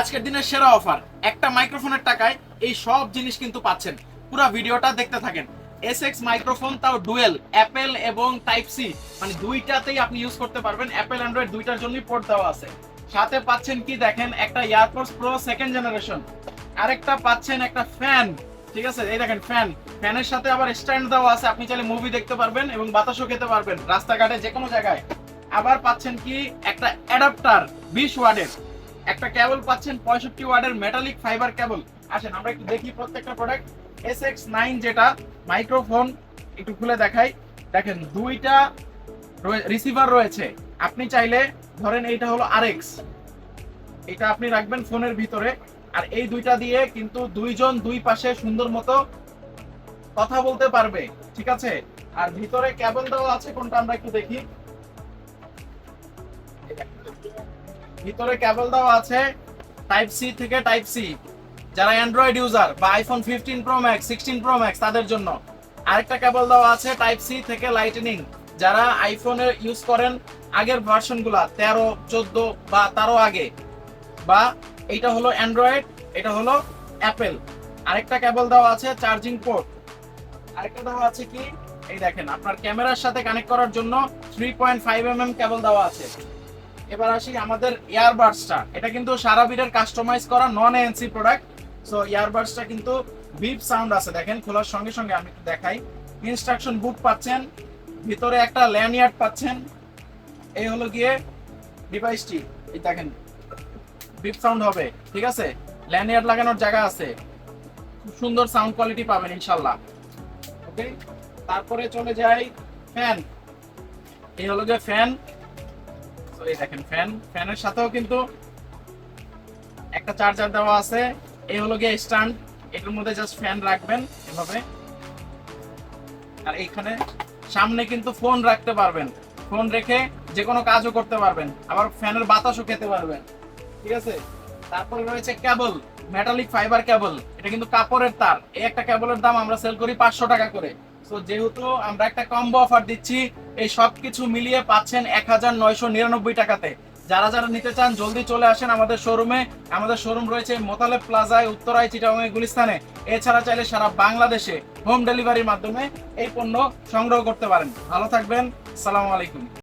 আজকের দিনের সেরা অফার। একটা মাইক্রোফোনের টাকায় এই সব জিনিস কিন্তু পাচ্ছেন। পুরো ভিডিওটা দেখতে থাকেন। এস এক্স মাইক্রোফোন, তাও ডুয়েল অ্যাপেল এবং টাইপ সি মানে দুইটাতেই আপনি ইউজ করতে পারবেন। অ্যাপেল অ্যান্ড্রয়েড দুইটার জন্যই পোর্ট দেওয়া আছে। সাথে পাচ্ছেন কি দেখেন? একটা প্রো সেকেন্ড জেনারেশন আরেকটা পাচ্ছেন একটা ফ্যান ঠিক আছে? এই দেখেন ফ্যান ফ্যানের সাথে আবার স্ট্যান্ড দেওয়া আছে। আপনি চাইলে মুভি দেখতে পারবেন এবং বাতাসও খেতে পারবেন। রাস্তাঘাটে যে কোনো জায়গায়। আবার পাচ্ছেন কি? একটা অ্যাডাপ্টার বিশ ওয়ার্ডের একটা কেবল পাচ্ছেন পঁয়ষট্টি ওয়ার্ডের মেটালিক ফাইবার কেবল আসেন, আমরা একটু দেখি প্রত্যেকটা প্রোডাক্ট এস এক্স নাইন যেটা মাইক্রোফোন একটু খুলে দেখাই। দেখেন, দুইটা রিসিভার রয়েছে। আপনি চাইলে, ধরেন এইটা হলো আর এক্স এটা আপনি রাখবেন ফোনের ভিতরে। আর এই দুইটা দিয়ে কিন্তু দুইজন দুই পাশে সুন্দর মতো কথা বলতে পারবে। ঠিক আছে? আর ভিতরে কেবল দেওয়া আছে, কোনটা আমরা একটু দেখি। ভিতরে কেবল দেওয়া আছে টাইপ সি থেকে টাইপ সি যারা অ্যান্ড্রয়েড ইউজার বা iPhone fifteen pro max sixteen pro max তাদের জন্য। আরেকটা কেবল দেওয়া আছে টাইপ সি থেকে লাইটনিং যারা আইফোনের ইউজ করেন, আগের ভার্সনগুলা তেরো, চোদ্দ বা তারও আগে। বা এইটা হলো অ্যান্ড্রয়েড এটা হলো অ্যাপেল আরেকটা কেবল দেওয়া আছে চার্জিং পোর্ট আরেকটা দেওয়া আছে কি? এই দেখেন, আপনার ক্যামেরার সাথে কানেক্ট করার জন্য three point five M M cable দেওয়া আছে। এবার আসি আমাদের ইয়ারবাডসটা। এটা কিন্তু সারা বিটের কাস্টমাইজ করা নন এনসি প্রোডাক্ট সো ইয়ারবাডসটা কিন্তু বিপ সাউন্ড আছে, দেখেন, খোলার সঙ্গে সঙ্গে আমি একটু দেখাই। ইনস্ট্রাকশন বুক পাচ্ছেন, ভিতরে একটা ল্যান্ডয়ার্ড পাচ্ছেন। এই হলো গিয়ে ডিভাইসটি এই দেখেন বিপ সাউন্ড হবে, ঠিক আছে? ল্যান্ডয়ার্ড লাগানোর জায়গা আছে। খুব সুন্দর সাউন্ড কোয়ালিটি পাবেন, ইনশাল্লাহ। ওকে তারপরে চলে যাই ফ্যান এই হলো যে ফ্যান দেখেন ফ্যান ফ্যানের সাথেও কিন্তু একটা চার্জার দেওয়া আছে। এই হলো গিয়ে স্ট্যান্ড এটার মধ্যে জাস্ট ফ্যান রাখবেন এভাবে। আর এইখানে সামনে কিন্তু ফোন রাখতে পারবেন। ফোন রেখে যে কোনো কাজও করতে পারবেন। আবার ফ্যানের বাতাসও খেতে পারবেন। ঠিক আছে? তারপর রয়েছে কেবল মেটালিক ফাইবার কেবল এটা কিন্তু কাপড়ের তার। এই একটা কেবলের দাম আমরা সেল করি পাঁচশো টাকা করে। তো যেহেতু আমরা একটা কম্বো অফার দিচ্ছি, এই সব কিছু মিলিয়ে পাচ্ছেন এক হাজার নয়শো নিরানব্বই টাকাতে। যারা যারা নিতে চান, জলদি চলে আসেন আমাদের শোরুমে আমাদের শোরুম রয়েছে মোতালেব প্লাজায় উত্তরায় চিটাগাং গুলিস্তানে। এছাড়া চাইলে সারা বাংলাদেশে হোম ডেলিভারির মাধ্যমে এই পণ্য সংগ্রহ করতে পারেন। ভালো থাকবেন, সালামু আলাইকুম।